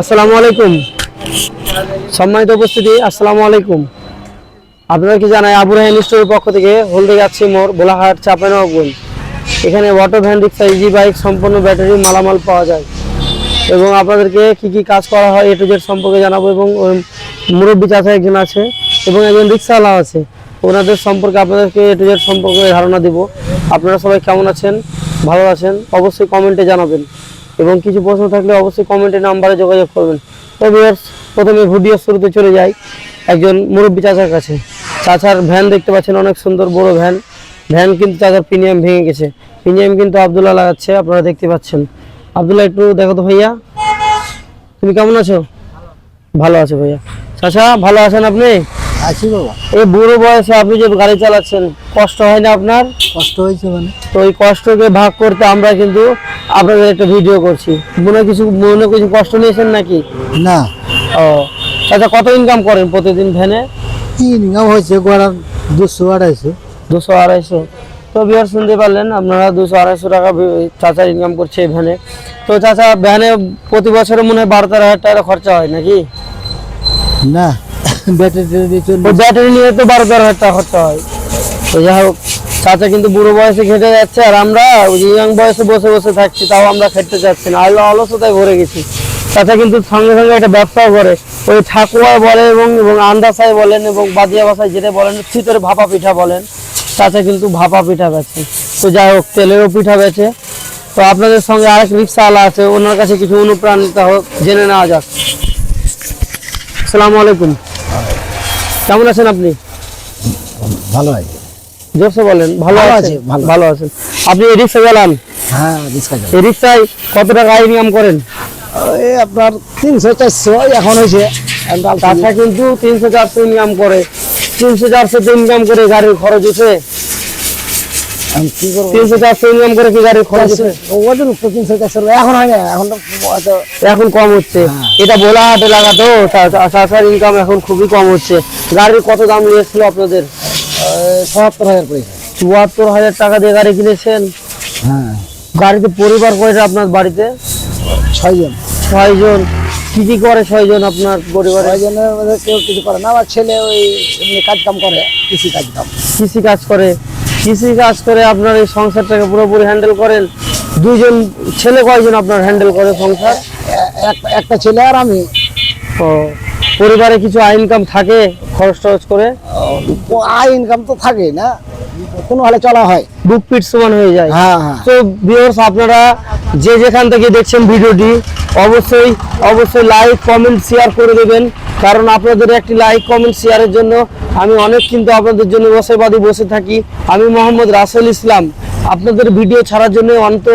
আসসালামু আলাইকুম সম্মানিত উপস্থিতি আসসালামু আলাইকুম আপনাদেরকে জানাই আবু রাহিন স্টোরের পক্ষ থেকে হলদে যাচ্ছি মোর বোলাহাট চাপানগঞ্জ এখানে auto van rickshaw easy bike সম্পূর্ণ ব্যাটারি মালামাল পাওয়া যায়। এবং আপনাদেরকে কি কি কাজ করা হয়, এ টু জেড সম্পর্কে জানাব এবং মুরব্বী চাচা একজন আছে এবং একজন রিক্সাওয়ালা আছে। ওনাদের সম্পর্কে আপনাদেরকে এ টু জেড সম্পর্কে ধারণা দেব। আপনারা সবাই কেমন আছেন, ভালো আছেন, অবশ্যই কমেন্টে জানাবেন। এবং কিছু প্রশ্ন থাকলে অবশ্যই কমেন্টে নাম্বারে যোগাযোগ করবেন। তো viewers, প্রথমে ভিডিও শুরুতে চলে যাই একজন মুরব্বী চাচার কাছে। চাচার ভ্যান দেখতে পাচ্ছেন অনেক সুন্দর বড় ভ্যান ভ্যান কিন্তু চাচার প্রিমিয়াম ভেঙে গেছে। প্রিমিয়াম কিন্তু আবদুল্লাহ লাগাচ্ছে আপনারা দেখতে পাচ্ছেন। আবদুল্লাহ একটু দেখো তো ভাইয়া। তুমি কেমন আছো? ভালো আছো ভাইয়া। চাচা ভালো আছেন আপনি? আছি বাবা। এই বুড়ো বয়সে আপনি যে গাড়ি চালাচ্ছেন কষ্ট হয় না আপনার? কষ্ট হয়েছে মানে। তো এই কষ্টকে ভাগ করতে আমরা কিন্তু আপনাদের একটা ভিডিও করছি। মনে কিছু মনে কিছু কষ্ট নিয়েছেন নাকি? না। ও আচ্ছা কত ইনকাম করেন প্রতিদিন ভ্যানে কি ইনকাম হয়েছে গড়ার দুশো আড়াইশো। দুশো আড়াইশো। তো বিহার শুনতে পারলেন আপনারা দুশো আড়াইশো টাকা চাচার ইনকাম করছে এই ভ্যানে তো চাচা ভ্যানে প্রতি বছরে মনে হয় বারো তেরো হাজার টাকা খরচা হয় নাকি? না। ব্যাটারি নিয়ে তো বারো তেরো হাজার টাকা খরচা হয়। তো যাই হোক, চাচা কিন্তু বুড়ো বয়সে খেটে যাচ্ছে আর আমরা ইয়াং বয়সে বসে বসে থাকছি, তাও আমরা খেতে যাচ্ছি না। আলো অলসতায় ভরে গেছি। চাচা কিন্তু সঙ্গে সঙ্গে একটা ব্যবসাও করে। ওই ঠাকুয়া বলে এবং এবং আন্দাসাই বলেন এবং বাদিয়া ভাষায় যেটা বলেন, শীতের ভাপা পিঠা বলেন। চাচা কিন্তু ভাপা পিঠা বেচে তো যাই হোক, তেলেরও পিঠা বেচে তো আপনাদের সঙ্গে আরেক রিক্সাওয়ালা আছে, ওনার কাছে কিছু অনুপ্রাণিত হোক, জেনে নেওয়া যাক। আসসালামু আলাইকুম। কেমন আছেন আপনি? ভালো আছি। জোরসে বলেন ভালো আছে ভালো। আছেন। আপনি রিক্সা চালান হ্যাঁ রিক্সা রিক্সায় কত টাকা ইনকাম করেন? এই আপনার তিনশো চারশো এখন হয়েছে। তাছাড়া কিন্তু তিনশো চারশো ইনকাম করে। তিনশো চারশো ইনকাম করে গাড়ির খরচ উঠে আমি কি করব তিনশো চারশো ইনকাম করে কি খরচ ওজন তিনশো চারশো এখন হয় না এখন তো এখন কম হচ্ছে। হ্যাঁ। এটা হাটে লাগাতো ইনকাম এখন খুবই কম হচ্ছে। গাড়ির কত দাম নিয়েছিল আপনাদের? সত্তর হাজার পয়সা চুয়াত্তর হাজার টাকা দিয়ে গাড়ি কিনেছেন? হ্যাঁ। গাড়িতে পরিবার কয়টা আপনার বাড়িতে? ছয়জন। ছয়জন। কি কি করে ছয়জন আপনার পরিবারে? ছয়জনের কেউ কিছু করে না আমার ছেলে ওই কাজ কাম করে কৃষি কাজ কাম কৃষি কাজ করে। কৃষি কাজ করে আপনার এই সংসারটাকে পুরোপুরি হ্যান্ডেল করেন। দুইজন ছেলে কয়জন আপনার হ্যান্ডেল করে সংসার? এক- একটা ছেলে আর আমি। ও পরিবারে কিছু আয় ইনকাম থাকে খরচ টরচ করে আয় ইনকাম তো থাকে না। কোনো হলে চলা হয়। বুক পিট সমান হয়ে যায়। হ্যাঁ হ্যাঁ। তো ভিউয়ার্স আপনারা যে যেখান থেকে দেখছেন ভিডিওটি অবশ্যই অবশ্যই লাইক কমেন্ট শেয়ার করে দেবেন। কারণ আপনাদের একটি লাইক কমেন্ট শেয়ারের জন্য আমি অনেক কিন্তু আপনাদের জন্য বসে বাদে বসে থাকি। আমি মোহাম্মদ রাসেল ইসলাম। আপনাদের ভিডিও ছাড়ার জন্য অন্ত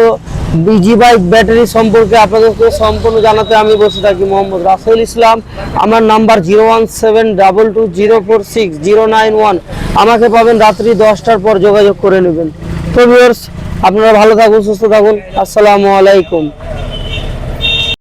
বিজি বাইক ব্যাটারি সম্পর্কে আপনাদেরকে সম্পূর্ণ জানাতে আমি বসে থাকি মোহাম্মদ রাসেল ইসলাম। আমার number zero one seven double two zero four six zero nine one. আমাকে পাবেন রাত্রি দশটার পর যোগাযোগ করে নেবেন। তো ভিউয়ার্স আপনারা ভালো থাকুন, সুস্থ থাকুন। আসসালামু আলাইকুম।